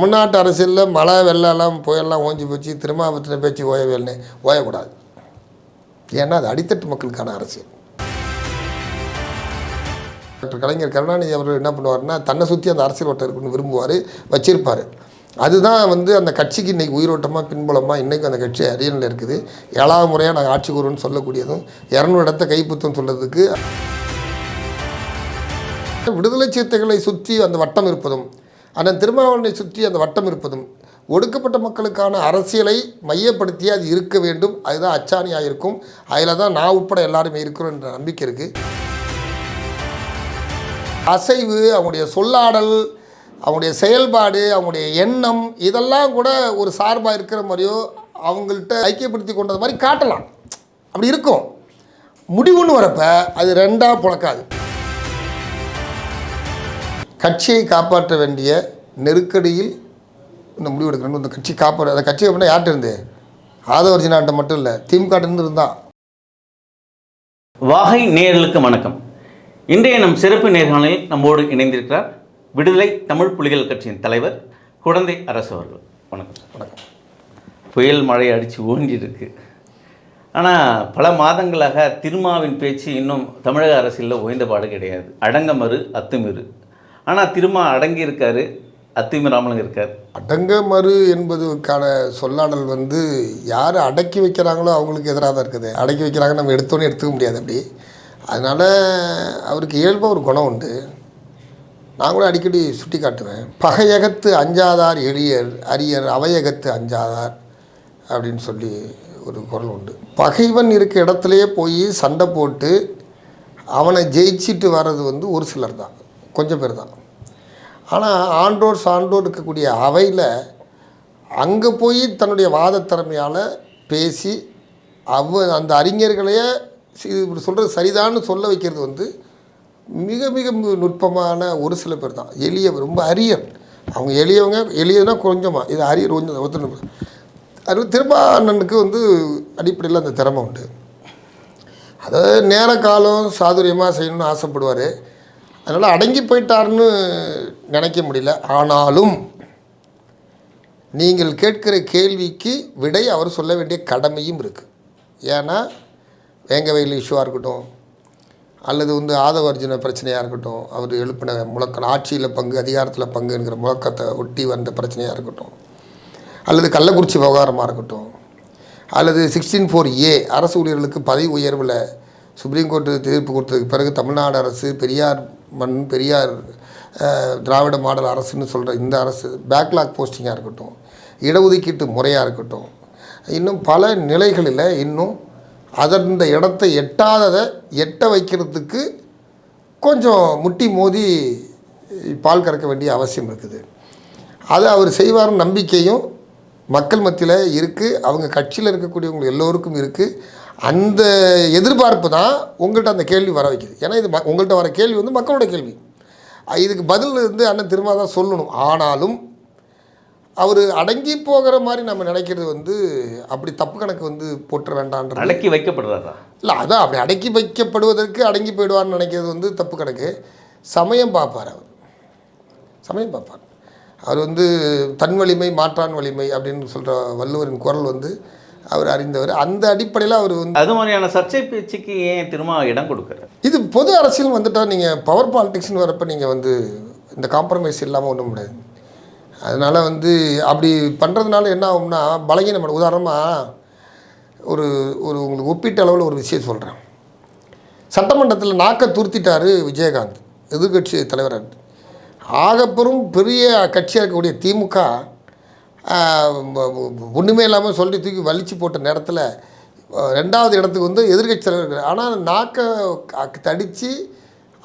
தமிழ்நாட்டு அரசியலில் மழை வெள்ளம்லாம் புயல்லாம் ஓஞ்சி போச்சு திருமாவத்தின பேச்சு ஓயவேல்னு ஓயக்கூடாது. ஏன்னா அது அடித்தட்டு மக்களுக்கான அரசியல். டாக்டர் கலைஞர் கருணாநிதி அவர் என்ன பண்ணுவார்னா தன்னை சுற்றி அந்த அரசியல் ஓட்டம் இருக்குன்னு விரும்புவார் வச்சிருப்பார். அதுதான் வந்து அந்த கட்சிக்கு இன்றைக்கி உயிரோட்டமாக பின்புலமாக இன்றைக்கும் அந்த கட்சி அரியணில் இருக்குது. ஏழாவது முறையாக நாங்கள் ஆட்சி கூறுவோம்னு சொல்லக்கூடியதும் இரநூறு இடத்த கைப்புத்தம் சொல்கிறதுக்கு விடுதலை சிறுத்தைகளை சுற்றி அந்த வட்டம் இருப்பதும் அந்த திருமாவளவனை சுற்றி அந்த வட்டம் இருப்பதும் ஒடுக்கப்பட்ட மக்களுக்கான அரசியலை மையப்படுத்தி அது இருக்க வேண்டும். அதுதான் அச்சாணியாக இருக்கும் அதில் தான் நான் உட்பட எல்லாருமே இருக்கிறோம் என்ற நம்பிக்கை இருக்குது அசைவு அவங்களுடைய சொல்லாடல் அவங்களுடைய செயல்பாடு அவங்களுடைய எண்ணம் இதெல்லாம் கூட ஒரு சார்பாக இருக்கிற மாதிரியோ அவங்கள்ட்ட ஐக்கியப்படுத்தி கொண்டது மாதிரி காட்டலாம். அப்படி இருக்கும். முடிவுன்னு வரப்போ அது ரெண்டாக புழக்காது. கட்சியை காப்பாற்ற வேண்டிய நெருக்கடியில் இந்த முடிவு எடுக்கணும் இந்த கட்சி காப்பாற்ற அந்த கட்சி அப்படின்னா யார்கிட்ட இருந்து? ஆதவர்ஜினாட்ட மட்டும் இல்லை திமுக இருந்து இருந்தால் வாகை நேயர்களுக்கு வணக்கம். இன்றைய நம் சிறப்பு நேர்காணலில் நம்மோடு இணைந்திருக்கிறார் விடுதலை தமிழ் புலிகள் கட்சியின் தலைவர் குழந்தை அரசு அவர்கள். வணக்கம். வணக்கம். புயல் மழை அடித்து ஓஞ்சிருக்கு ஆனால் பல மாதங்களாக திருமாவின் பேச்சு இன்னும் தமிழக அரசியலில் ஓய்ந்த பாடு கிடையாது. அடங்கமறு அத்துமிரு ஆனால் திருமா அடங்கி இருக்கார் அத்துமீறாமலும் இருக்கார். அடங்க மறு என்பதுக்கான சொல்லாடல் வந்து யார் அடக்கி வைக்கிறாங்களோ அவங்களுக்கு எதிராக தான் இருக்குது. அடக்கி வைக்கிறாங்க நம்ம எடுத்தோன்னே எடுத்துக்க முடியாது அப்படி. அதனால் அவருக்கு இயல்பாக ஒரு குணம் உண்டு. நான் கூட அடிக்கடி சுட்டி காட்டுவேன். பகையகத்து அஞ்சாதார் எளியர் அரியர் அவையகத்து அஞ்சாதார் அப்படின்னு சொல்லி ஒரு குரல் உண்டு. பகைவன் இருக்க இடத்துலையே போய் சண்டை போட்டு அவனை ஜெயிச்சிட்டு வர்றது வந்து ஒரு சிலர் தான் கொஞ்சம் பேர் தான். ஆனால் ஆண்டோர் சான்றோர் இருக்கக்கூடிய அவையில் அங்கே போய் தன்னுடைய வாத திறமையால் பேசி அவ அந்த அறிஞர்களையே இப்படி சொல்கிறது சரிதான்னு சொல்ல வைக்கிறது வந்து மிக மிக நுட்பமான ஒரு சில பேர் தான். எளிய ரொம்ப அரியர். அவங்க எளியவங்க எளியதுன்னா கொஞ்சமாக இது அரியர் கொஞ்சம் ஒருத்தர் அது திருமாண்ணனுக்கு வந்து அடிப்படையில் அந்த திறமை உண்டு. அதாவது நேர காலம் சாதுரியமாக செய்யணும்னு ஆசைப்படுவார். அதனால் அடங்கி போயிட்டாருன்னு நினைக்க முடியல. ஆனாலும் நீங்கள் கேட்கிற கேள்விக்கு விடை அவர் சொல்ல வேண்டிய கடமையும் இருக்குது ஏன்னா வேங்க வயல் இஷ்யூவாக இருக்கட்டும் அல்லது வந்து ஆதவர்ஜன பிரச்சனையாக இருக்கட்டும் அவர் எழுப்பின முழக்கம் ஆட்சியில் பங்கு அதிகாரத்தில் பங்குங்கிற முழக்கத்தை ஒட்டி வந்த பிரச்சனையாக இருக்கட்டும் அல்லது கள்ளக்குறிச்சி விவகாரமாக இருக்கட்டும் அல்லது சிக்ஸ்டீன் ஃபோர் ஏ அரசு ஊழியர்களுக்கு பதவி உயர்வில் சுப்ரீம் கோர்ட்டு தீர்ப்பு கொடுத்ததுக்கு பிறகு தமிழ்நாடு அரசு பெரியார் மண் பெரியார் திராவிட மாடல் அரசுன்னு சொல்கிற இந்த அரசு பேக்லாக் போஸ்டிங்காக இருக்கட்டும் இடஒதுக்கீட்டு முறையாக இருக்கட்டும் இன்னும் பல நிலைகளில் இன்னும் அதந்த இடத்தை எட்டாததை எட்ட வைக்கிறதுக்கு கொஞ்சம் முட்டி மோதி பால் கறக்க வேண்டிய அவசியம் இருக்குது. அதை அவர் செய்வார்னு நம்பிக்கையும் மக்கள் மத்தியில் இருக்குது அவங்க கட்சியில் இருக்கக்கூடியவங்க எல்லோருக்கும் இருக்குது அந்த எதிர்பார்ப்பு தான் உங்கள்கிட்ட அந்த கேள்வி வர வைக்குது. ஏன்னா இது ம- உங்கள்கிட்ட வர கேள்வி வந்து மக்களோட கேள்வி. இதுக்கு பதில் வந்து அண்ணன் திரும்ப தான் சொல்லணும். ஆனாலும் அவர் அடங்கி போகிற மாதிரி நம்ம நினைக்கிறது வந்து அப்படி தப்பு கணக்கு வந்து போட்டுற வேண்டான்றது அடக்கி வைக்கப்படுறாரா? இல்லை அதான் அப்படி அடக்கி வைக்கப்படுவதற்கு அடங்கி போயிடுவார்னு நினைக்கிறது வந்து தப்பு கணக்கு. சமயம் பார்ப்பார் அவர். சமயம் பார்ப்பார். அவர் வந்து தன் வலிமை மாற்றான் வலிமை அப்படின்னு சொல்கிற வள்ளுவரின் குரல் வந்து அவர் அறிந்தவர். அந்த அடிப்படையில் அவர் வந்து அது மாதிரியான சர்ச்சை பேச்சுக்கு ஏன் திரும்ப இடம் கொடுக்குறாரு இது பொது அரசியல் வந்துட்டால் நீங்கள் பவர் பாலிடிக்ஸ்னு வரப்போ நீங்கள் வந்து இந்த காம்ப்ரமைஸ் இல்லாமல் ஒன்றும் முடியாது. அதனால் வந்து அப்படி பண்ணுறதுனால என்ன ஆகும்னா பலகீனம் உதாரணமாக ஒரு ஒரு உங்களுக்கு ஒப்பீட்டு அளவில் ஒரு விஷயம் சொல்கிறேன் சட்டமன்றத்தில் நாக்கை துருத்திட்டாரு விஜயகாந்த் எதிர்கட்சி தலைவராக. ஆகப்பெரும் பெரிய கட்சியாக இருக்கக்கூடிய திமுக ஒன்றுமே இல்லாமல் சொல்லி தூக்கி வலிச்சு போட்ட நேரத்தில் ரெண்டாவது இடத்துக்கு வந்து எதிர்கட்சி தலைவர் ஆனால் நாக்கை தடித்து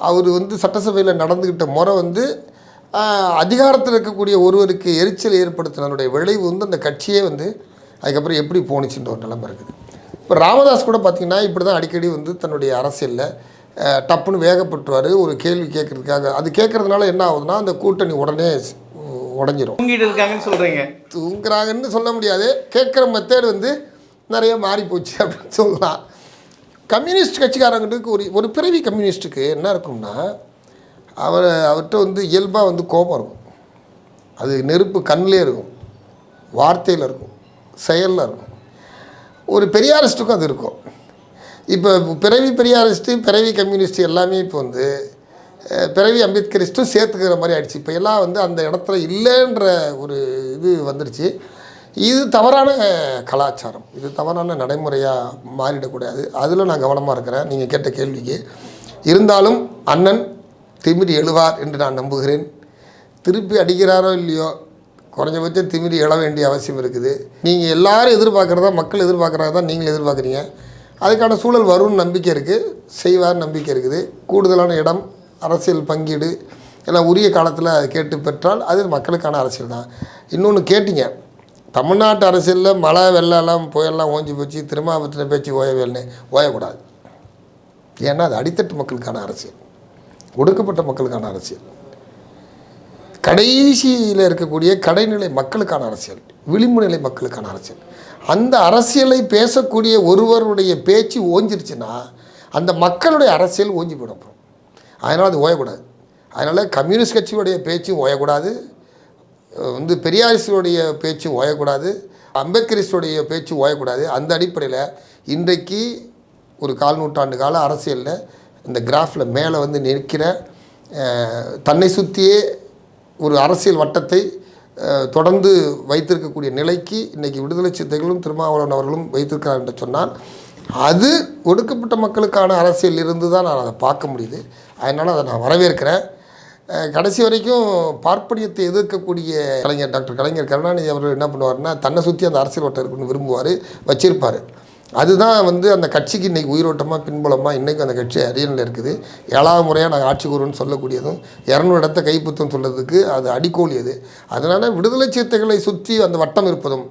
அவர் வந்து சட்டசபையில் நடந்துக்கிட்ட முறை வந்து அதிகாரத்தில் இருக்கக்கூடிய ஒருவருக்கு எரிச்சல் ஏற்படுத்தினதுடைய விளைவு வந்து அந்த கட்சியே வந்து அதுக்கப்புறம் எப்படி போணுச்சுன்ற ஒரு நிலைமை இருக்குது. இப்போ ராமதாஸ் கூட பார்த்திங்கன்னா இப்படி தான் அடிக்கடி வந்து தன்னுடைய அரசியலில் டப்புன்னு வேகப்பட்டுருவார் ஒரு கேள்வி கேட்குறதுக்காக அது கேட்குறதுனால என்ன ஆகுதுன்னா அந்த கூட்டணி உடனே உடஞ்சிரும். தூங்கிட்டு இருக்காங்கன்னு சொல்கிறீங்க தூங்குறாங்கன்னு சொல்ல முடியாது. கேட்குற மெத்தேடு வந்து நிறைய மாறி போச்சு அப்படின்னு சொல்லலாம். கம்யூனிஸ்ட் கட்சிக்காரங்களுக்கு ஒரு ஒரு பிறவி கம்யூனிஸ்ட்டுக்கு என்ன இருக்கும்னா அவர் அவர்கிட்ட வந்து இயல்பாக வந்து கோபம் இருக்கும். அது நெருப்பு கண்ணிலே இருக்கும். வார்த்தையில் இருக்கும். செயலில் இருக்கும். ஒரு பெரியாரிஸ்ட்டுக்கும் அது இருக்கும். இப்போ பிறவி பெரியாரிஸ்ட்டு பிறவி கம்யூனிஸ்ட் எல்லாமே இப்போ வந்து பிறவி அம்பேத்கரிஸ்ட்டும் சேர்த்துக்கிற மாதிரி ஆயிடுச்சு. இப்போ எல்லாம் வந்து அந்த இடத்துல இல்லைன்ற ஒரு இது வந்துடுச்சு இது தவறான கலாச்சாரம். இது தவறான நடைமுறையாக மாறிடக்கூடாது. அதில் நான் கவனமாக இருக்கிறேன். நீங்கள் கேட்ட கேள்விக்கு. இருந்தாலும் அண்ணன் திமிரி எழுவார் என்று நான் நம்புகிறேன். திருப்பி அடிக்கிறாரோ இல்லையோ குறைஞ்சபட்சம் திமிரி எழ வேண்டிய அவசியம் இருக்குது. நீங்கள் எல்லோரும் எதிர்பார்க்குறதா மக்கள் எதிர்பார்க்குறதா தான் நீங்கள் எதிர்பார்க்குறீங்க. அதுக்கான சூழல் வரும்னு நம்பிக்கை இருக்குது செய்வார் நம்பிக்கை இருக்குது. கூடுதலான இடம் அரசியல் பங்கீடு எல்லாம் உரிய காலத்தில் கேட்டு பெற்றால் அது மக்களுக்கான அரசியல் தான். இன்னொன்று கேட்டீங்க. தமிழ்நாட்டு அரசியலில் மழை வெள்ளம்லாம் புயல்லாம் ஓஞ்சி போச்சு திருமாவத்தின பேச்சு ஓயவேல்னு ஓயக்கூடாது. ஏன்னா அது அடித்தட்டு மக்களுக்கான அரசியல். ஒடுக்கப்பட்ட மக்களுக்கான அரசியல். கடைசியில் இருக்கக்கூடிய கடைநிலை மக்களுக்கான அரசியல் விளிம்பு நிலை மக்களுக்கான அரசியல். அந்த அரசியலை பேசக்கூடிய ஒருவருடைய பேச்சு ஓஞ்சிருச்சுன்னா அந்த மக்களுடைய அரசியல் ஓஞ்சி போயிடும் அதனால் அது ஓயக்கூடாது. அதனால் கம்யூனிஸ்ட் கட்சியுடைய பேச்சும் ஓயக்கூடாது. வந்து பெரியாரிஸ்டுடைய பேச்சு ஓயக்கூடாது. அம்பேத்கரிஸ்டுடைய பேச்சு ஓயக்கூடாது. அந்த அடிப்படையில் இன்றைக்கு ஒரு கால் நூற்றாண்டு கால அரசியலில் இந்த கிராஃபில் மேலே வந்து நிற்கிற தன்னை சுற்றியே ஒரு அரசியல் வட்டத்தை தொடர்ந்து வைத்திருக்கக்கூடிய நிலைக்கு இன்றைக்கி விடுதலை சிறுத்தைகளும் திருமாவளவன் அவர்களும் வைத்திருக்கிறார் என்று சொன்னால் அது ஒடுக்கப்பட்ட மக்களுக்கான அரசியல் இருந்து தான் நான் அதை பார்க்க முடியுது. அதனால் அதை நான் வரவேற்கிறேன். கடைசி வரைக்கும் பார்ப்பனியத்தை எதிர்க்கக்கூடிய கலைஞர் டாக்டர் கலைஞர் கருணாநிதி அவர்கள் என்ன பண்ணுவார்னா தன்னை சுற்றி அந்த அரசியல் வட்டம் இருக்குன்னு விரும்புவார் வச்சிருப்பார். அதுதான் வந்து அந்த கட்சிக்கு இன்றைக்கி உயிரோட்டமாக பின்புலமாக இன்றைக்கும் அந்த கட்சி அரியணில் இருக்குது. ஏழாவது முறையாக நாங்கள் ஆட்சி கூறுவோம்னு சொல்லக்கூடியதும் இரநூறு இடத்த கைப்புத்தம் சொல்கிறதுக்கு அது அடிக்கோலி அது. அதனால் விடுதலை சிறுத்தைகளை சுற்றி அந்த வட்டம் இருப்பதும்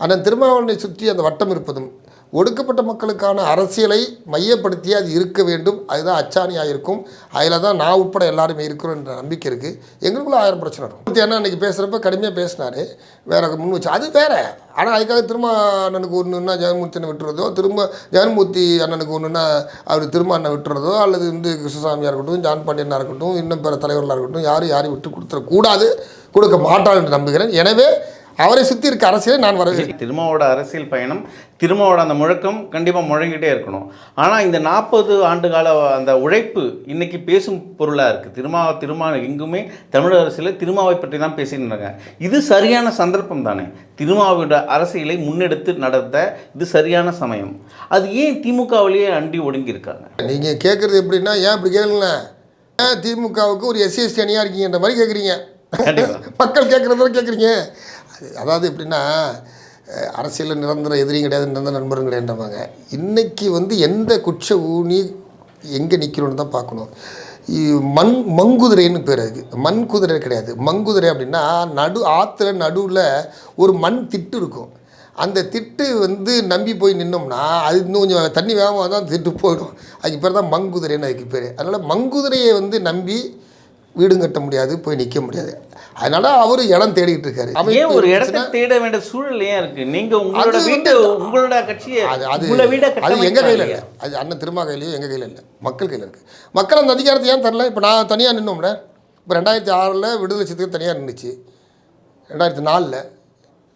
ஆனால் திருமாவளவனை சுற்றி அந்த வட்டம் இருப்பதும் ஒடுக்கப்பட்ட மக்களுக்கான அரசியலை மையப்படுத்தி அது இருக்க வேண்டும். அதுதான் அச்சாணியாக இருக்கும் அதில் தான் நான் உட்பட எல்லாருமே இருக்கிறோம் என்ற நம்பிக்கை இருக்குது எங்களுக்குள்ள ஆயிரம் பிரச்சனை இருக்கும். ஏன்னா அன்றைக்கி பேசுகிறப்ப கடுமையாக பேசினார். வேற முன் வச்சு அது வேற. ஆனால் அதுக்காக திரும்ப அண்ணனுக்கு ஒன்றுன்னா ஜெகன்மூர்த்தினை விட்டுறதோ திரும்ப ஜெகன்மூர்த்தி அண்ணனுக்கு ஒன்றுன்னா அவர் திரும்ப அண்ணன் விட்டுறதோ அல்லது வந்து கிருஷ்ணசாமியாக இருக்கட்டும் ஜான் பாண்டியனாக இருக்கட்டும் இன்னும் பிற தலைவர்களாக இருக்கட்டும் யாரும் யாரையும் விட்டு கொடுத்துடக்கூடாது கொடுக்க மாட்டார் என்று நம்புகிறேன். எனவே அவரை சுற்றி இருக்க அரசியலை நான் வரவேற்கிறேன். திருமாவோட அரசியல் பயணம் திருமாவோட அந்த முழக்கம் கண்டிப்பாக முழங்கிட்டே இருக்கணும். ஆனால் இந்த நாற்பது ஆண்டு கால அந்த உழைப்பு இன்னைக்கு பேசும் பொருளாக இருக்குது திருமா திருமா எங்குமே தமிழக அரசியலில் திருமாவை பற்றி தான் பேசிட்டு இது சரியான சந்தர்ப்பம் தானே. திருமாவோட அரசியலை முன்னெடுத்து நடத்த இது சரியான சமயம். அது ஏன் திமுகவிலேயே அண்டி ஒடுங்கி இருக்காங்க நீங்கள் கேட்குறது எப்படின்னா ஏன் இப்படி கேளுங்களேன் திமுகவுக்கு ஒரு எஸ்சி எஸ்டி அணியாக இருக்கீங்கன்ற மாதிரி கேட்குறீங்க. மக்கள் கேட்குற மாதிரி கேட்குறீங்க அது அதாவது எப்படின்னா அரசியலில் நிரந்தர எதிரியும் கிடையாது நிரந்தர நண்பரும் கிடையாதுன்றவாங்க. இன்றைக்கி வந்து எந்த குற்ற ஊனி எங்கே நிற்கிறோன்னு தான் பார்க்கணும். இ- மண் மங்குதிரைன்னு பேர் அதுக்கு மண் குதிரை கிடையாது. மங்குதிரை அப்படின்னா நடு ஆற்றுல நடுவில் ஒரு மண் திட்டு இருக்கும். அந்த திட்டு வந்து நம்பி போய் நின்னோம்னா அது இன்னும் கொஞ்சம் தண்ணி வேகமாக தான் திட்டு போயிடும். அதுக்கு பேர் தான் மங்குதிரைன்னு அதுக்கு பேர். அதனால் மங்குதிரையை வந்து நம்பி வீடும் கட்ட முடியாது போய் நிற்க முடியாது. அதனால் அவர் இடம் தேடிக்கிட்டு இருக்காரு. ஏன் ஒரு இடத்தை தேட வேண்டிய சூழல் ஏன் இருக்கு? நீங்க உங்களோட அது வீட்டை உங்களோட கட்சியை அது அது அது எங்கள் கையில்? இல்லை. அது அண்ணன் திருமா கையிலையும் எங்கள் கையில் இல்லை. மக்கள் கையில் இருக்குது மக்கள் அந்த அதிகாரத்தை ஏன் தரல? இப்போ நான் தனியாக நின்னோம்ல. இப்போ ரெண்டாயிரத்தி ஆறில் விடுதலை சித்துக்கு தனியாக நின்றுச்சு ரெண்டாயிரத்தி நாலில்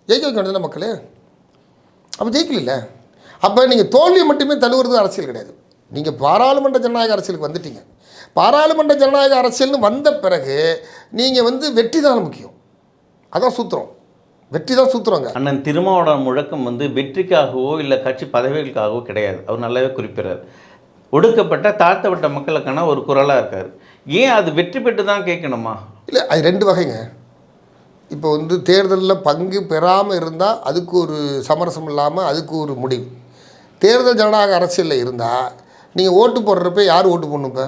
ஜெயிக்க வைக்க வேண்டியது மக்களே? அப்போ ஜெயிக்கல அப்போ நீங்கள் தோல்வியை மட்டுமே தழுவுறது அரசியல் கிடையாது. நீங்கள் பாராளுமன்ற ஜனநாயக அரசியலுக்கு வந்துட்டீங்க. பாராளுமன்ற ஜனநாயக அரசியல்னு வந்த பிறகு நீங்கள் வந்து வெற்றி தான் முக்கியம். அதான் சூத்திரம். வெற்றி தான் சூத்திரங்க. அண்ணன் திருமாவோட முழக்கம் வந்து வெற்றிக்காகவோ இல்லை கட்சி பதவிகளுக்காகவோ கிடையாது. அவர் நல்லாவே குறிப்பிடுறார். ஒடுக்கப்பட்ட தாழ்த்தப்பட்ட மக்களுக்கான ஒரு குரலாக இருக்கார். ஏன் அது வெற்றி பெற்று தான் கேட்கணுமா? இல்லை அது ரெண்டு வகைங்க. இப்போ வந்து தேர்தலில் பங்கு பெறாமல் இருந்தால் அதுக்கு ஒரு சமரசம் இல்லாமல் அதுக்கு ஒரு முடிவு. தேர்தல் ஜனநாயக அரசியலில் இருந்தால் நீங்கள் ஓட்டு போடுறப்ப யார் ஓட்டு போடணும் இப்போ?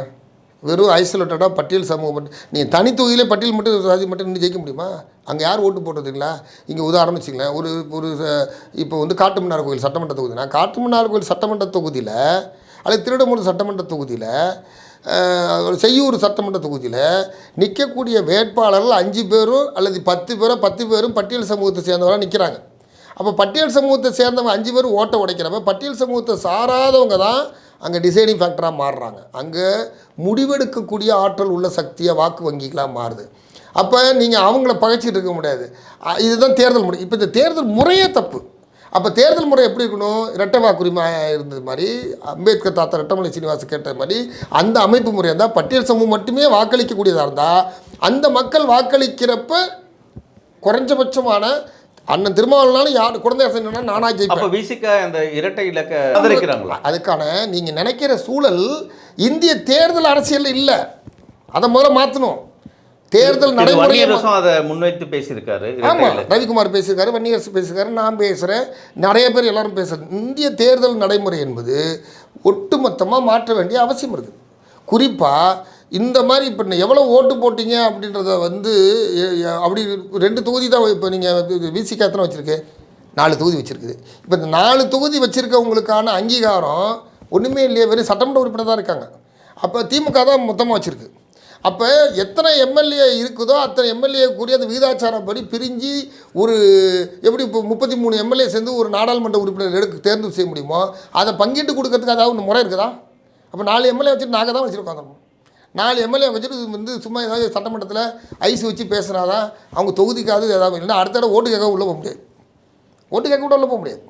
வெறும் ஐசோலேட்டடாக பட்டியல் சமூகம் மட்டும் நீங்கள் தனி தொகுதியிலே பட்டியல் மட்டும் சாதி மட்டும் நின்று ஜெயிக்க முடியுமா? அங்கே யார் ஓட்டு போடுறதுங்களா இங்கே உதாரணம் வச்சுங்களேன் ஒரு ஒரு ச- இப்போ வந்து காட்டுமன்னார் கோயில் சட்டமன்ற தொகுதினா காட்டுமன்னார் கோயில் சட்டமன்ற தொகுதியில் அல்லது திருடமூர் சட்டமன்ற தொகுதியில் செய்யூர் சட்டமன்ற தொகுதியில் நிற்கக்கூடிய வேட்பாளர்கள் அஞ்சு பேரும் அல்லது பத்து பேரோ பத்து பேரும் பட்டியல் சமூகத்தை சேர்ந்தவராக நிற்கிறாங்க அப்போ பட்டியல் சமூகத்தை சேர்ந்தவங்க அஞ்சு பேரும் ஓட்டை உடைக்கிறப்ப பட்டியல் சமூகத்தை சாராதவங்க தான் அங்கே டிசைனிங் ஃபேக்டராக மாறுறாங்க. அங்கே முடிவெடுக்கக்கூடிய ஆற்றல் உள்ள சக்தியாக வாக்கு வங்கிகளாக மாறுது. அப்போ நீங்கள் அவங்கள பகைச்சிட்டு இருக்க முடியாது. இதுதான் தேர்தல் முறை. இப்போ இந்த தேர்தல் முறையே தப்பு. அப்போ தேர்தல் முறை எப்படி இருக்கணும்? இரட்டை வாக்குரிமை இருந்தது மாதிரி அம்பேத்கர் தாத்தா ரெட்டமலை சீனிவாசன் கேட்ட மாதிரி அந்த அமைப்பு முறை இருந்தால் பட்டியல் சமூகம் மட்டுமே வாக்களிக்கக்கூடியதாக இருந்தால் அந்த மக்கள் வாக்களிக்கிறப்ப குறைஞ்சபட்சமான அண்ணன் திருமாவளவனாலும் யார் குழந்தை அரசு நானா ஜெயிப்பேன். அப்ப விசிக அந்த இரட்டை இலக்க ஆதரிக்கிறாங்களா? அதுக்கான நீங்கள் நினைக்கிற சூழல் இந்திய தேர்தல் அரசியல் இல்லை. அதை முதல்ல மாற்றணும் தேர்தல் வன்னியரசும் அதை முன்வைத்து பேசியிருக்காரு ஆமாம். ரவிக்குமார் பேசியிருக்காரு வன்னியரசு பேசியிருக்காரு நான் பேசுகிறேன் நிறைய பேர் எல்லாரும் பேசுகிறேன் இந்திய தேர்தல் நடைமுறை என்பது ஒட்டுமொத்தமாக மாற்ற வேண்டிய அவசியம் இருக்குது. குறிப்பாக இந்த மாதிரி இப்போ எவ்வளோ ஓட்டு போட்டீங்க அப்படின்றத வந்து அப்படி ரெண்டு தொகுதி தான் இப்போ நீங்கள் விசிக்கு எத்தனை வச்சுருக்கு. நாலு தொகுதி வச்சுருக்குது. இப்போ இந்த நாலு தொகுதி வச்சுருக்கவங்களுக்கான அங்கீகாரம் ஒன்றுமே இல்லையே வெறும் சட்டமன்ற உறுப்பினர் தான் இருக்காங்க. அப்போ திமுக தான் மொத்தமாக வச்சுருக்கு. அப்போ எத்தனை எம்எல்ஏ இருக்குதோ அத்தனை எம்எல்ஏ கூடிய அந்த விகிதாச்சாரப்படி பிரிஞ்சு ஒரு எப்படி இப்போ முப்பத்தி மூணு எம்எல்ஏ சேர்ந்து ஒரு நாடாளுமன்ற உறுப்பினர் எடுக்க தேர்ந்தெடுப்பு செய்ய முடியுமோ அதை பங்கிட்டு கொடுக்கறதுக்கு அதாவது ஒன்று முறை இருக்குதா? அப்போ நாலு எம்எல்ஏ வச்சுட்டு நாங்கள் தான் வச்சுருக்கோம் நாலு எம்எல்ஏ வச்சுட்டு வந்து சும்மா ஏதாவது சட்டமன்றத்தில் ஐஸ் வச்சு பேசுனா தான் அவங்க தொகுதிக்காவது ஏதாவது இல்லைன்னா அடுத்த தடவை ஓட்டு கேட்க உள்ளே போக முடியாது. ஓட்டு கேட்க கூட உள்ளே போக முடியாது.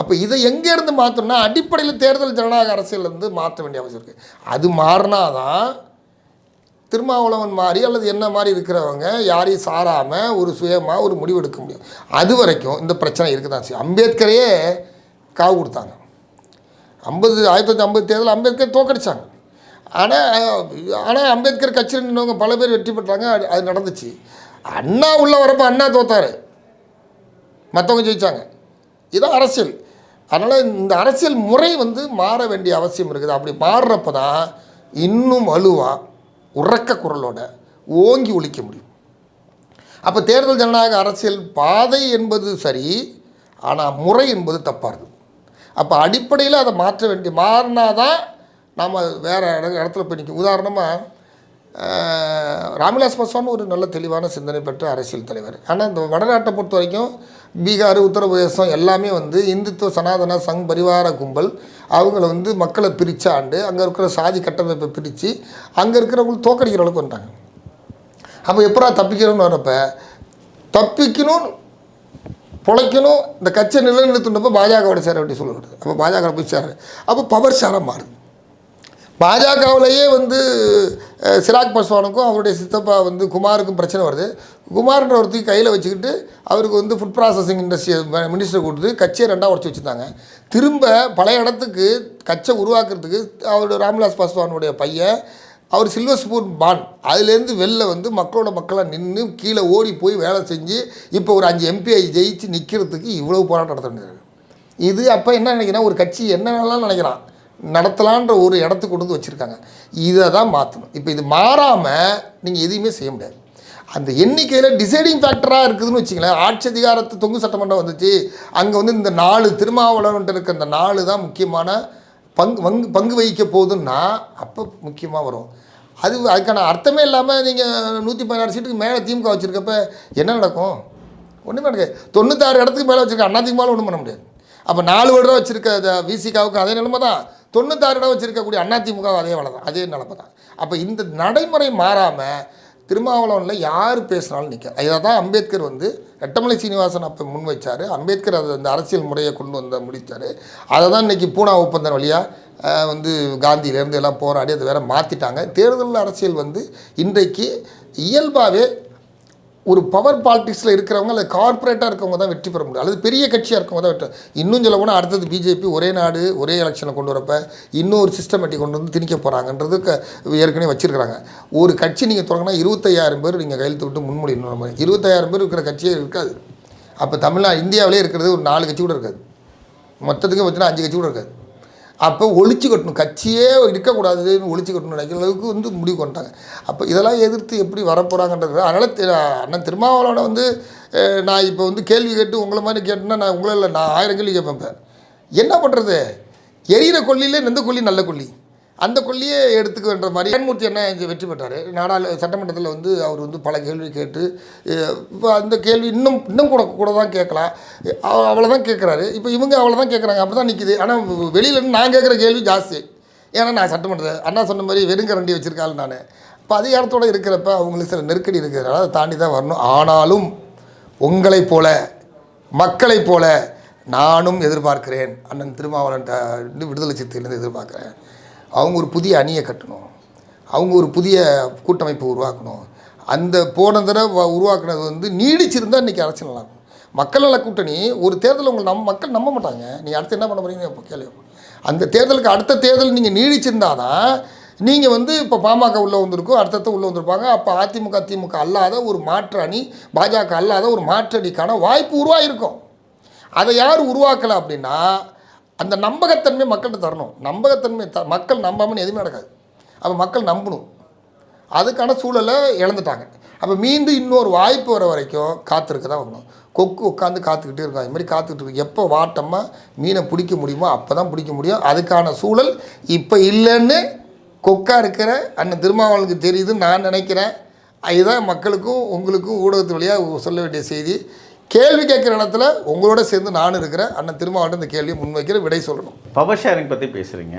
அப்போ இதை எங்கேருந்து மாற்றணும்னா அடிப்படையில் தேர்தல் ஜனநாயக அரசியலேருந்து மாற்ற வேண்டிய அவசியம் இருக்குது அது மாறினா தான் திருமாவளவன் மாதிரி அல்லது என்ன மாதிரி இருக்கிறவங்க யாரையும் சாராமல் ஒரு சுயமாக ஒரு முடிவு எடுக்க முடியும். அது வரைக்கும் இந்த பிரச்சனை இருக்க தான் செய்யும். அம்பேத்கரையே காவு கொடுத்தாங்க. ஐம்பது ஆயிரத்தி தொள்ளாயிரத்தி ஐம்பது தேர்தல் அம்பேத்கர் தோக்கடிச்சாங்க ஆனால் ஆனால் அம்பேத்கர் கட்சியில் நின்றவங்க பல பேர் வெற்றி பெற்றாங்க. அது அது நடந்துச்சு. அண்ணா உள்ள வரப்போ அண்ணா தோத்தார். மற்றவங்க ஜெயித்தாங்க இதான் அரசியல். அதனால் இந்த அரசியல் முறை வந்து மாற வேண்டிய அவசியம் இருக்குது. அப்படி மாறுறப்ப தான் இன்னும் வலுவாக உறக்க குரலோட ஓங்கி ஒழிக்க முடியும். அப்போ தேர்தல் ஜனநாயக அரசியல் பாதை என்பது சரி ஆனால் முறை என்பது தப்பாக இருக்குது அப்போ அடிப்படையில் அதை மாற்ற வேண்டிய மாறினாதான் நாம் வேறு இட இடத்துல போய் நிற்கும் உதாரணமாக ராமவிலாஸ் பாஸ்வான் ஒரு நல்ல தெளிவான சிந்தனை பெற்ற அரசியல் தலைவர். ஆனால் இந்த வடநாட்டை பொறுத்த வரைக்கும் பீகார் உத்தரப்பிரதேசம் எல்லாமே வந்து இந்துத்துவ சனாதன சங் பரிவார கும்பல் அவங்கள வந்து மக்களை பிரித்தாண்டு அங்கே இருக்கிற சாதி கட்டமைப்பை பிரித்து அங்கே இருக்கிறவங்களுக்கு தோக்கடிக்கிற அளவுக்கு வந்துட்டாங்க. அப்போ எப்படா தப்பிக்கணும்னு வரப்போ தப்பிக்கணும் பிழைக்கணும் இந்த கட்சியை நிலைநிறுத்தினப்போ பாஜகவோட சேர வேண்டிய சொல்லுறது அப்போ பாஜக போய் சேர அப்போ பவர் சேரம் மாறுது. பாஜகவிலேயே வந்து சிராக் பஸ்வானுக்கும் அவருடைய சித்தப்பா வந்து குமாருக்கும் பிரச்சனை வருது. குமார்ன்ற ஒருத்தையும் கையில் வச்சுக்கிட்டு அவருக்கு வந்து ஃபுட் ப்ராசஸிங் இண்டஸ்ட்ரி மினிஸ்டர் கொடுத்து கட்சியை ரெண்டாக உடச்சி வச்சுருந்தாங்க. திரும்ப பழைய இடத்துக்கு கட்சை உருவாக்குறதுக்கு அவருடைய ராம்விலாஸ் பாஸ்வானுடைய பையன் அவர் சில்வர் ஸ்பூன் பான் அதுலேருந்து வெளில வந்து மக்களோட மக்களாக நின்று கீழே ஓடி போய் வேலை செஞ்சு இப்போ ஒரு அஞ்சு எம்பிஐ ஜெயிச்சு நிற்கிறதுக்கு இவ்வளோ போராட்டம் நடத்த வேண்டியது இது அப்போ என்ன நினைக்கிறேன் ஒரு கட்சி என்னென்னலாம் நினைக்கிறான் நடத்தலான்ற ஒரு இடத்துக்கு கொண்டு வந்து வச்சுருக்காங்க. இதை தான் மாற்றணும் இப்போ இது மாறாமல் நீங்கள் எதையுமே செய்ய முடியாது. அந்த எண்ணிக்கையில் டிசைடிங் ஃபேக்டராக இருக்குதுன்னு வச்சிங்களேன் ஆட்சி அதிகாரத்து தொங்கு சட்டமன்றம் வந்துச்சு. அங்கே வந்து இந்த நாலு திருமாவளவன்ட்டு இருக்க இந்த நாலு தான் முக்கியமான பங்கு பங்கு பங்கு வகிக்க போகுதுன்னா அப்போ முக்கியமாக வரும். அது அதுக்கான அர்த்தமே இல்லாமல் நீங்கள் நூற்றி பதினாறு சீட்டுக்கு மேலே திமுக வச்சுருக்கப்ப என்ன நடக்கும்? ஒன்றுமே நடக்காது. தொண்ணூத்தாறு இடத்துக்கு மேலே வச்சுருக்க அண்ணா திமுகவில் ஒன்றும் பண்ண முடியாது. அப்போ நாலு வருடம் வச்சுருக்க விசிகாவுக்கு அதே நிலைமை தான். தொண்ணூத்தாறு இடம் வச்சுருக்கக்கூடிய அதிமுக அதே வேலை தான் அதே நிலப்பை தான் அப்போ இந்த நடைமுறை மாறாமல் திருமாவளவனில் யார் பேசினாலும் நிற்க இதை தான் அம்பேத்கர் வந்து ரெட்டமலை சீனிவாசன் அப்போ முன் வச்சார். அம்பேத்கர் அதை அந்த அரசியல் முறையை கொண்டு வந்த முடித்தார் அதை தான் இன்றைக்கி பூனா ஒப்பந்தம் வழியாக வந்து காந்தியிலேருந்து எல்லாம் போராடி அதை வேற மாற்றிட்டாங்க தேர்தல் அரசியல் வந்து இன்றைக்கு இயல்பாகவே ஒரு பவர் பாலிட்டிக்ஸில் இருக்கிறவங்க அல்லது கார்ப்பரேட்டாக இருக்கவங்க தான் வெற்றி பெற முடியும். அல்லது பெரிய கட்சியாக இருக்கவங்க தான் வெற்றி இன்னும் சொல்ல போனால் அடுத்தது பிஜேபி ஒரே நாடு ஒரே எலெக்ஷனை கொண்டு வரப்ப இன்னொரு சிஸ்டமேட்டிக் கொண்டு வந்து திணிக்க போகிறாங்கன்றது க ஏற்கனவே வச்சுருக்கிறாங்க. ஒரு கட்சி நீங்கள் தொடங்கினா இருபத்தையாயிரம் பேர் நீங்கள் கையெழுத்து விட்டு முன்மொழியணும் நம்ம இருபத்தாயிரம் பேர் இருக்கிற கட்சியே இருக்காது. அப்போ தமிழ்நாடு இந்தியாவிலே இருக்கிறது ஒரு நாலு கட்சி கூட இருக்காது. மொத்தத்துக்கு பார்த்தீங்கன்னா அஞ்சு கட்சி கூட இருக்காது. அப்போ ஒழிச்சு கட்டணும். கட்சியே இருக்கக்கூடாதுன்னு ஒழிச்சு கட்டணும் நினைக்கிற அளவுக்கு வந்து முடிவு கொண்டாங்க அப்போ இதெல்லாம் எதிர்த்து எப்படி வரப்போகிறாங்கன்றது அதனால் தி- அண்ணன் திருமாவளவனை வந்து நான் இப்போ வந்து கேள்வி கேட்டு உங்களை மாதிரி கேட்டேன்னா நான் உங்களை இல்லை நான் ஆயிரம் கேள்வி கேட்பேன் என்ன பண்ணுறது எரியிற கொல்லியிலே நெந்த கொல்லி நல்ல கொல்லி. அந்த கொல்லியே எடுத்துக்குன்ற மாதிரி ஜெயன்மூர்த்தி என்ன இங்கே வெற்றி பெற்றார். நாடாளு சட்டமன்றத்தில் வந்து அவர் வந்து பல கேள்வி கேட்டு இப்போ அந்த கேள்வி இன்னும் இன்னும் கூட கூட தான் கேட்கலாம். அவ்வளோ தான் கேட்குறாரு. இப்போ இவங்க அவ்வளோ தான் கேட்குறாங்க அப்படி தான் நிற்கிது ஆனால் வெளியிலேருந்து நான் கேட்குற கேள்வி ஜாஸ்தி. ஏன்னா நான் சட்டமன்றத்தில் அண்ணா சொன்ன மாதிரி வெறுங்கரண்டி வச்சுருக்காள் நான். இப்போ அதிகாரத்தோடு இருக்கிறப்ப அவங்களுக்கு சில நெருக்கடி இருக்கிறதுனால அதை தாண்டி தான் வரணும். ஆனாலும் உங்களைப் போல மக்களைப் போல நானும் எதிர்பார்க்கிறேன். அண்ணன் திருமாவளன் விடுதலை சிறுத்தையிலேருந்து எதிர்பார்க்குறேன். அவங்க ஒரு புதிய அணியை கட்டணும். அவங்க ஒரு புதிய கூட்டமைப்பு உருவாக்கணும். அந்த போன தடவை உருவாக்குனது வந்து நீடிச்சிருந்தால் இன்றைக்கி அரசியல் நல்லாயிருக்கும். மக்கள் நல கூட்டணி ஒரு தேர்தல் உங்களை நம்ம மக்கள் நம்ப மாட்டாங்க. நீங்கள் அடுத்து என்ன பண்ண போகிறீங்கன்னு இப்போ கேள்வி அந்த தேர்தலுக்கு அடுத்த தேர்தல் நீங்கள் நீடிச்சிருந்தால் தான் நீங்கள் வந்து இப்போ பாமக உள்ளே வந்திருக்கும் அடுத்தடுத்து உள்ளே வந்திருப்பாங்க. அப்போ அதிமுக திமுக அல்லாத ஒரு மாற்று அணி பாஜக அல்லாத ஒரு மாற்று அணிக்கான வாய்ப்பு உருவாகிருக்கும் அதை யார் உருவாக்கலை அப்படின்னா அந்த நம்பகத்தன்மை மக்கள்கிட்ட தரணும். நம்பகத்தன்மை த மக்கள் நம்பாமல் எதுவுமே நடக்காது. அப்போ மக்கள் நம்பணும். அதுக்கான சூழலை இழந்துட்டாங்க. அப்போ மீண்டும் இன்னொரு வாய்ப்பு வர வரைக்கும் காத்திருக்க தான் வரணும் கொக்கு உட்காந்து காத்துக்கிட்டே இருக்கும் அது மாதிரி காத்துக்கிட்டு இருக்கும் எப்போ வாட்டமாக மீனை பிடிக்க முடியுமோ அப்போ தான் பிடிக்க முடியும். அதுக்கான சூழல் இப்போ இல்லைன்னு கொக்காக இருக்கிற அண்ணன் திருமாவளனுக்கு தெரியுதுன்னு நான் நினைக்கிறேன். இதுதான் மக்களுக்கும் உங்களுக்கும் ஊடகத்து வழியாக சொல்ல வேண்டிய செய்தி. கேள்வி கேட்குற இடத்துல உங்களோட சேர்ந்து நான் இருக்கிறேன் அண்ணன் திருமாவளவன் இந்த கேள்வியை முன்வைக்கிற விடை சொல்லணும். பவர் ஷேரிங் பற்றி பேசுகிறீங்க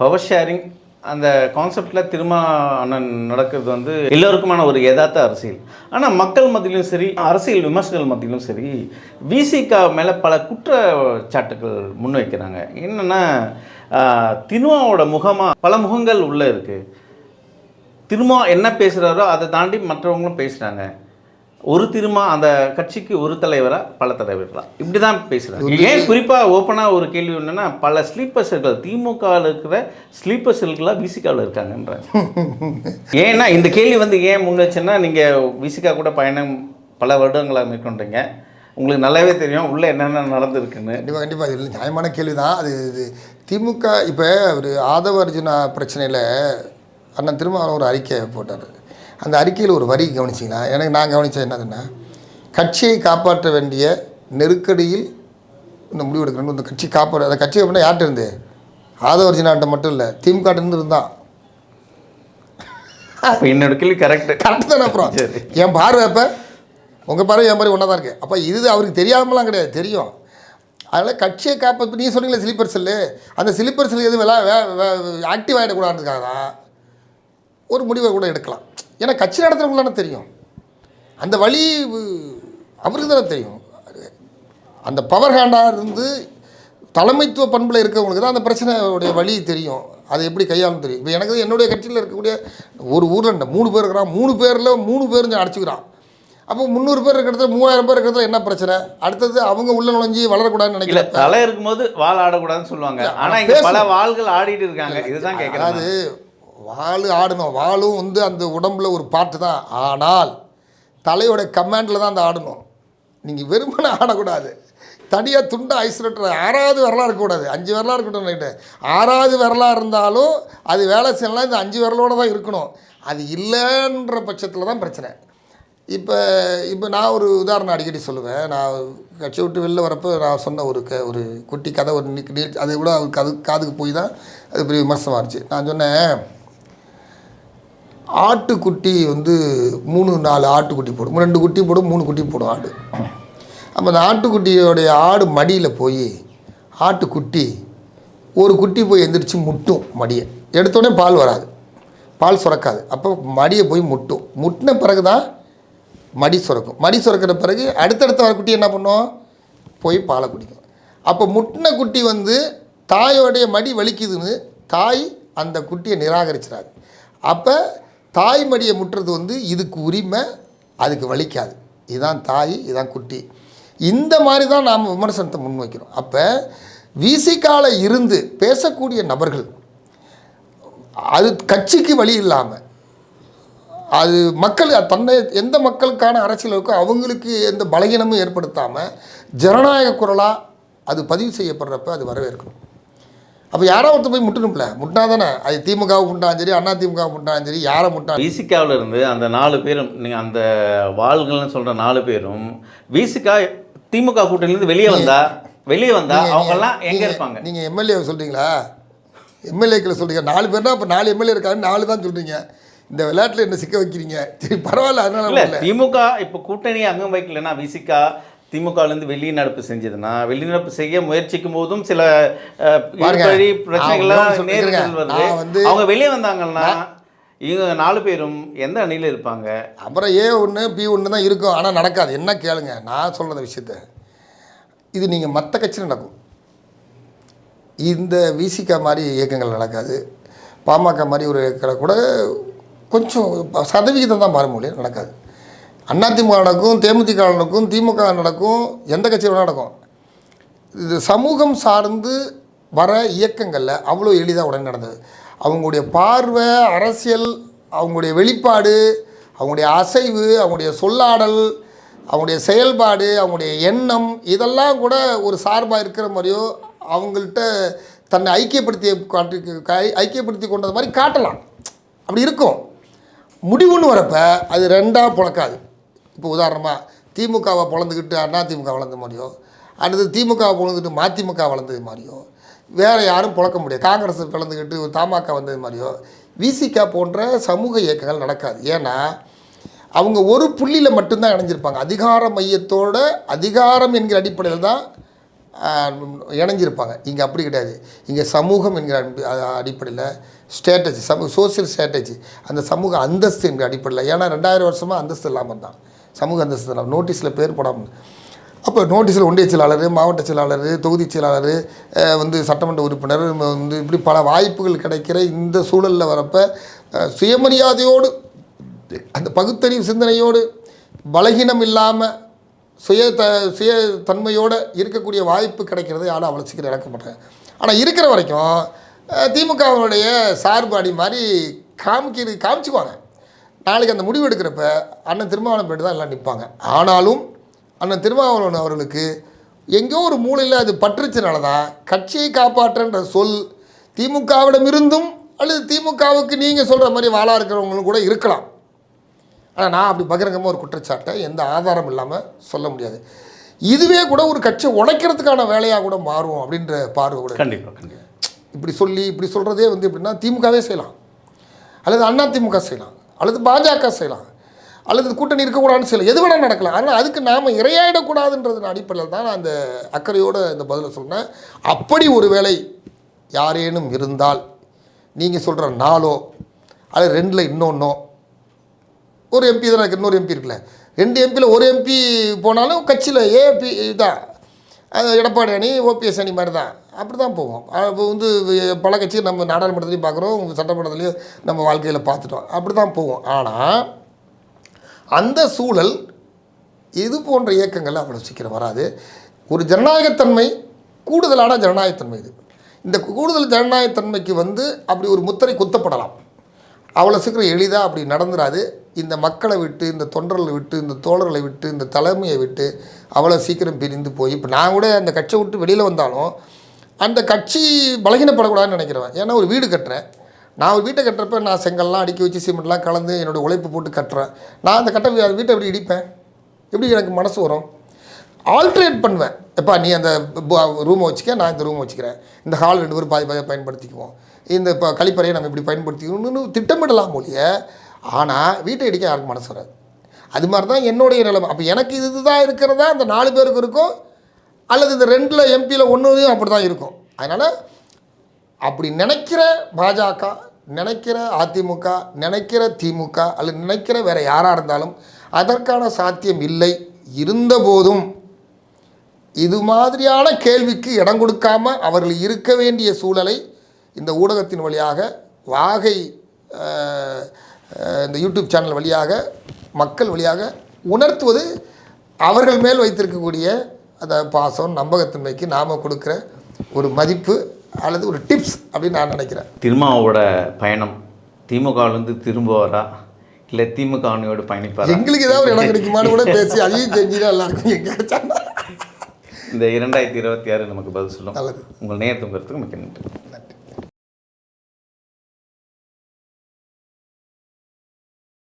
பவர் ஷேரிங் அந்த கான்செப்டில் திருமா அண்ணன் நடக்கிறது வந்து எல்லோருக்குமான ஒரு யதார்த்த அரசியல். ஆனால் மக்கள் மத்தியிலும் சரி அரசியல் விமர்சனங்கள் மத்தியிலும் சரி விசிகா மேலே பல குற்றச்சாட்டுகள் முன்வைக்கிறாங்க. என்னென்னா திருமாவோட முகமாக பல முகங்கள் உள்ளே இருக்குது திருமா என்ன பேசுகிறாரோ அதை தாண்டி மற்றவங்களும் பேசுகிறாங்க ஒரு திருமா அந்த கட்சிக்கு ஒரு தலைவரா பல தலைவர்களா? இப்படி தான் பேசுகிறாங்க ஏன் குறிப்பாக ஓப்பனாக ஒரு கேள்வி என்னன்னா பல ஸ்லீப்பர் செல்கள் திமுகவில் இருக்கிற ஸ்லீப்பர் செல்களாக விசிகாவில் இருக்காங்கன்றாங்க. ஏன்னா இந்த கேள்வி வந்து ஏன் முன் வச்சேன்னா நீங்கள் விசிகா கூட பயணம் பல வருடங்களாக மேற்கொண்டீங்க. உங்களுக்கு நல்லாவே தெரியும் உள்ளே என்னென்ன நடந்திருக்குன்னு. கண்டிப்பாக கண்டிப்பாக இது நியாயமான கேள்வி தான் அது இது திமுக இப்போ ஒரு ஆதவ அர்ஜுனா பிரச்சனையில் அண்ணன் திருமாவளவன் ஒரு அறிக்கை போட்டார். அந்த அறிக்கையில் ஒரு வரி கவனிச்சிங்கன்னா எனக்கு நான் கவனித்தது என்னதுன்னா கட்சியை காப்பாற்ற வேண்டிய நெருக்கடியில் இந்த முடிவு எடுக்கணும் இந்த கட்சி காப்பாற்ற அந்த கட்சி அப்படின்னா யார்கிட்ட இருந்து? ஆதவ அர்ஜுனாட்ட மட்டும் இல்லை திமுக இருந்து இருந்தான் என்னோட கேள்வி கரெக்டு கரெக்ட் தானே அப்புறம். என் பார்வை அப்போ உங்கள் பார்வை என் பார்வை ஒன்றா தான் இருக்குது அப்போ இது அவருக்கு தெரியாமலாம் கிடையாது தெரியும். அதனால் கட்சியை காப்பாற்ற நீ சொன்னீங்களே ஸ்லீப்பர் செல்லு. அந்த ஸ்லீப்பர் செல் எதுவும் ஆக்டிவ் ஆகிடக்கூடாதுக்காக தான் ஒரு முடிவை கூட எடுக்கலாம். ஏன்னா கட்சி நடத்துறவங்களான தெரியும். அந்த வழி அவருக்கு தானே தெரியும். அந்த பவர் ஹேண்டாக இருந்து தலைமைத்துவ பண்பில் இருக்கவங்களுக்கு தான் அந்த பிரச்சனையோடைய வழி தெரியும். அதை எப்படி கையாளும் தெரியும். இப்போ எனக்கு என்னுடைய கட்சியில் இருக்கக்கூடிய ஒரு ஊரில் மூணு பேர் இருக்கிறான். மூணு பேரில் மூணு பேரும் அடிச்சுக்கிறான். அப்போ முந்நூறு பேர் இருக்கிறது மூவாயிரம் பேர் இருக்கிறது என்ன பிரச்சனை? அடுத்தது அவங்க உள்ள நுழைஞ்சி வளரக்கூடாதுன்னு நினைக்கிறேன். தலை இருக்கும்போது வால் ஆடக்கூடாதுன்னு சொல்லுவாங்க. ஆனா இங்க பல வாள்கள் ஆடிட்டு இருக்காங்க. இதுதான் கேட்கறேன் அதாவது ஆடணும். வாளும் வந்து அந்த உடம்புல ஒரு பாட்டு தான். ஆனால் தலையோட கமாண்டில் தான் அந்த ஆடணும். நீங்கள் வெறுமனை ஆடக்கூடாது. தனியாக துண்டை ஐசோலேட்டர் ஆறாவது விரலாக இருக்கக்கூடாது அஞ்சு விரலாக இருக்கட்டும் நைட்டு ஆறாவது விரலாக இருந்தாலும் அது வேலை செய்யலாம் இந்த அஞ்சு விரலோடு தான் இருக்கணும். அது இல்லைன்ற பட்சத்தில் தான் பிரச்சனை. இப்போ இப்போ நான் ஒரு உதாரணம் அடிக்கடி சொல்லுவேன். நான் கட்சி விட்டு வெளில வரப்போ நான் சொன்ன ஒரு க ஒரு குட்டி கதை ஒரு நீ நீ- அதை விட அவருக்கு அது காதுக்கு போய் தான் அது பெரிய விமர்சனமாக இருந்துச்சு. நான் சொன்னேன் ஆட்டுக்குட்டி வந்து மூணு நாலு ஆட்டுக்குட்டி போடும். ரெண்டு குட்டி போடும் மூணு குட்டி போடும் ஆடு. அப்போ அந்த ஆட்டுக்குட்டியோடைய ஆடு மடியில் போய் ஆட்டுக்குட்டி ஒரு குட்டி போய் எந்திரிச்சு முட்டும் மடியை. எடுத்தோடனே பால் வராது. பால் சுரக்காது. அப்போ மடியை போய் முட்டும். முட்டின பிறகு தான் மடி சுரக்கும். மடி சுரக்கிற பிறகு அடுத்தடுத்த வர குட்டி என்ன பண்ணும்? போய் பாலை குடிக்கும். அப்போ முட்டின குட்டி வந்து தாயோடைய மடி வலிக்குதுன்னு தாய் அந்த குட்டியை நிராகரிச்சிடாது. அப்போ தாய்மடியை முட்டுறது வந்து இதுக்கு உரிமை அதுக்கு வலிக்காது. இதுதான் தாய் இதுதான் குட்டி. இந்த மாதிரி தான் நாம் விமர்சனத்தை முன்வைக்கிறோம். அப்போ விசிகால இருந்து பேசக்கூடிய நபர்கள் அது கட்சிக்கு வழி இல்லாமல் அது மக்கள் தன்னை எந்த மக்களுக்கான அரசியல் இருக்கோ அவங்களுக்கு எந்த பலகீனமும் ஏற்படுத்தாமல் ஜனநாயக குரலாக அது பதிவு செய்யப்படுறப்ப அது வரவேற்கணும். அப்போ யாரோ ஒருத்தர் போய் முட்டணும்ல? முட்டினா தானே அது திமுகவை முட்டாலும் சரி அண்ணா திமுக முட்டாலும் சரி யாரை முட்டா விசிகாவில் இருந்து அந்த நாலு பேரும் நீங்கள் அந்த வாள்கள்னு சொல்கிற நாலு பேரும் விசிகா திமுக கூட்டணியிலேருந்து வெளியே வந்தா வெளியே வந்தா அவங்கெல்லாம் எங்கே இருப்பாங்க? நீங்கள் எம்எல்ஏ சொல்கிறீங்களா எம்எல்ஏக்களை சொல்கிறீங்க நாலு பேர்னா அப்போ நாலு எம்எல்ஏ இருக்காங்க நாலு தான் சொல்கிறீங்க இந்த விளையாட்டில் என்ன சிக்க வைக்கிறீங்க? சரி பரவாயில்ல அதனால திமுக இப்போ கூட்டணி அங்கம் வைக்கலன்னா விசிகா திமுகலேருந்து வெளிநடப்பு செஞ்சதுன்னா வெளிநடப்பு செய்ய முயற்சிக்கும் போதும் சில நான் பிரச்சனைகள்லாம். நேரில் வருது. அவங்க வெளியே வந்தாங்கன்னா இவங்க நாலு பேரும் எந்த அணியில் இருப்பாங்க? அப்புறம் ஏ ஒன்று பி ஒன்று தான் இருக்கும். ஆனால் நடக்காது. என்ன கேளுங்க. நான் சொல்கிற விஷயத்த. இது நீங்கள் மற்ற கட்சியில் நடக்கும். இந்த விசிகா மாதிரி இயக்கங்கள் நடக்காது. பாமக மாதிரி ஒரு இயக்கங்களை கூட கொஞ்சம் சதவிகிதம் தான் முடியும். நடக்காது. அதிமுக நடக்கும் தேமுதிக நடக்கும் திமுக நடக்கும் எந்த கட்சியில் நடக்கும்? இது சமூகம் சார்ந்து வர இயக்கங்களில் அவ்வளோ எளிதாக உடனே நடந்தது. அவங்களுடைய பார்வை அரசியல் அவங்களுடைய வெளிப்பாடு அவங்களுடைய அசைவு அவங்களுடைய சொல்லாடல் அவங்களுடைய செயல்பாடு அவங்களுடைய எண்ணம் இதெல்லாம் கூட ஒரு சார்பாக இருக்கிற மாதிரியோ அவங்கள்ட்ட தன்னை ஐக்கியப்படுத்தி காட்டி ஐக்கியப்படுத்தி கொண்டது மாதிரி காட்டலாம். அப்படி இருக்கும். முடிவுன்னு வரப்போ அது ரெண்டாக புழக்காது. இப்போ உதாரணமாக திமுகவை பிறந்துக்கிட்டு அண்ணா திமுக வளர்ந்த மாதிரியோ அல்லது திமுகவை பிறந்துக்கிட்டு மதிமுக வளர்ந்தது மாதிரியோ வேறு யாரும் பிறக்க முடியாது. காங்கிரஸ் பிளந்துக்கிட்டு தமாக வந்தது மாதிரியோ விசிகா போன்ற சமூக இயக்கங்கள் நடக்காது. ஏன்னா அவங்க ஒரு புள்ளியில் மட்டும்தான் இணைஞ்சிருப்பாங்க. அதிகார மையத்தோட அதிகாரம் என்கிற அடிப்படையில் தான் இணைஞ்சிருப்பாங்க. இங்கே அப்படி கிடையாது. இங்கே சமூகம் என்கிற அடிப்படையில் ஸ்ட்ராட்டஜி சமூக சோசியல் ஸ்ட்ராட்டஜி அந்த சமூக அந்தஸ்து என்கிற அடிப்படையில். ஏன்னா ரெண்டாயிரம் வருஷமாக அந்தஸ்து இல்லாமல் தான் சமூக அந்தஸ்து நோட்டீஸில் பேர் போடாமல் அப்போ நோட்டீஸில் ஒன்றிய செயலாளர் மாவட்ட செயலாளர் தொகுதி செயலாளர் வந்து சட்டமன்ற உறுப்பினர் வந்து இப்படி பல வாய்ப்புகள் கிடைக்கிற இந்த சூழலில் வரப்போ சுயமரியாதையோடு அந்த பகுத்தறிவு சிந்தனையோடு பலகீனம் இல்லாமல் சுய த சுய தன்மையோடு இருக்கக்கூடிய வாய்ப்பு கிடைக்கிறது யாரும் அவ்வளோ சீக்கிரம் இழக்க மாட்டாங்க ஆனால் இருக்கிற வரைக்கும் திமுகவினுடைய சார்பு அடி மாதிரி காமிக்கிறது காமிச்சுக்குவாங்க. நாளைக்கு அந்த முடிவு எடுக்கிறப்ப அண்ணன் திருமாவளவன் பேட்டு தான் எல்லாம் நிற்பாங்க ஆனாலும் அண்ணன் திருமாவளவன் அவர்களுக்கு எங்கேயோ ஒரு மூலையில் அது பற்றுச்சுனால தான் கட்சியை காப்பாற்றுன்ற சொல் திமுகவிடமிருந்தும் அல்லது திமுகவுக்கு நீங்கள் சொல்கிற மாதிரி வாழா இருக்கிறவங்களும் கூட இருக்கலாம். ஆனால் நான் அப்படி பகிரங்கமாக ஒரு குற்றச்சாட்டை எந்த ஆதாரம் இல்லாமல் சொல்ல முடியாது. இதுவே கூட ஒரு கட்சியை உடைக்கிறதுக்கான வேலையாக கூட மாறும் அப்படின்ற பார்வை கூட கண்டிப்பாக கண்டிப்பாக இப்படி சொல்லி இப்படி சொல்கிறதே வந்து எப்படின்னா திமுகவே செய்யலாம். அல்லது அண்ணா திமுக செய்யலாம். அல்லது பாஜக செய்யலாம். அல்லது கூட்டணி இருக்கக்கூடாதுன்னு செய்யலாம். எது வேணால் நடக்கலாம். ஆனால் அதுக்கு நாம் இரையாயிடக்கூடாதுன்றதன் அடிப்படையில் தான் நான் அந்த அக்கறையோடு இந்த பதிலை சொன்னேன். அப்படி ஒரு வேலை யாரேனும் இருந்தால் நீங்கள் சொல்கிற நாளோ அல்லது ரெண்டில் இன்னொன்னோ ஒரு எம்பி தான் இருக்கு, இன்னொரு எம்பி இருக்குல்ல. ரெண்டு எம்பியில் ஒரு எம்பி போனாலும் கட்சியில் ஏபி தான் எடப்பாடி அணி ஓபிஎஸ் அணி மாதிரி தான் அப்படி தான் போவோம். அப்போ வந்து பல கட்சி நம்ம நாடாளுமன்றத்துலேயும் பார்க்குறோம். சட்டமன்றத்துலேயும் நம்ம வாழ்க்கையில் பார்த்துட்டோம். அப்படி தான் போவோம். ஆனால் அந்த சூழல் இது போன்ற இயக்கங்கள் அவ்வளோ சீக்கிரம் வராது. ஒரு ஜனநாயகத்தன்மை கூடுதலான ஜனநாயகத்தன்மை இது. இந்த கூடுதல் ஜனநாயகத்தன்மைக்கு வந்து அப்படி ஒரு முத்திரை குத்தப்படலாம். அவ்வளோ சீக்கிரம் எளிதாக அப்படி நடந்துடாது இந்த மக்களை விட்டு இந்த தொண்டர்களை விட்டு இந்த தோழர்களை விட்டு இந்த தலைமையை விட்டு அவ்வளோ சீக்கிரம் பிரிந்து போய் இப்போ நான் கூட அந்த கட்சியை விட்டு வெளியில் வந்தாலும் அந்த கட்சி பலகீனப்படக்கூடாதுன்னு நினைக்கிறேன் ஏன்னா ஒரு வீடு கட்டுறேன். நான் ஒரு வீட்டை கட்டுறப்ப நான் செங்கல்லாம் அடுக்கி வச்சு சிமெண்ட்லாம் கலந்து என்னோடய உழைப்பு போட்டு கட்டுறேன். நான் அந்த கட்ட வீட்டை எப்படி இடிப்பேன்? எப்படி எனக்கு மனசு வரும்? ஆல்ட்ரேட் பண்ணுவேன். எப்பா நீ அந்த ரூமை வச்சுக்க நான் இந்த ரூமை வச்சுக்கிறேன். இந்த ஹால் ரெண்டு பேரும் பாதி பாதியாக பயன்படுத்திக்குவோம். இந்த இப்போ கழிப்பறையை நம்ம இப்படி பயன்படுத்திக்கணும்னு திட்டமிடலாம் மொழிய ஆனால் வீட்டை இடிக்க யாருக்கும் மனசு வராது. அது மாதிரி தான் என்னுடைய நிலைமை. அப்போ எனக்கு இதுதான் இருக்கிறதா? அந்த நாலு பேருக்கு இருக்கும். அல்லது இந்த ரெண்டில் எம்பியில் ஒன்றுலையும் அப்படி தான் இருக்கும். அதனால் அப்படி நினைக்கிற பாஜக நினைக்கிற அதிமுக நினைக்கிற திமுக அல்லது நினைக்கிற வேறு யாராக இருந்தாலும் அதற்கான சாத்தியம் இல்லை. இருந்தபோதும் இது மாதிரியான கேள்விக்கு இடம் கொடுக்காம அவர்கள் இருக்க வேண்டிய சூழலை இந்த ஊடகத்தின் வழியாக வாகை இந்த யூடியூப் சேனல் வழியாக மக்கள் வழியாக உணர்த்துவது அவர்கள் மேல் வைத்திருக்கக்கூடிய அந்த பாசம் நம்பகத்தன்மைக்கு நாம் கொடுக்குற ஒரு மதிப்பு அல்லது ஒரு டிப்ஸ் அப்படின்னு நான் நினைக்கிறேன். திருமாவோட பயணம் திமுகவிலேருந்து திரும்புவாரா? இல்லை திமுக அணியோடு பயணிப்பாரா? எங்களுக்கு ஏதாவது ஒரு இடம் கிடைக்குமான்னு கூட பேசி அதையும் செஞ்சுதான் எல்லாருக்கும் கிடைச்சாங்க. இந்த இரண்டாயிரத்தி இருபத்தி ஆறு நமக்கு பதில் சொல்லும். உங்கள் நேரத்துங்கிறதுக்கு மிக்க நன்றி. நன்றி.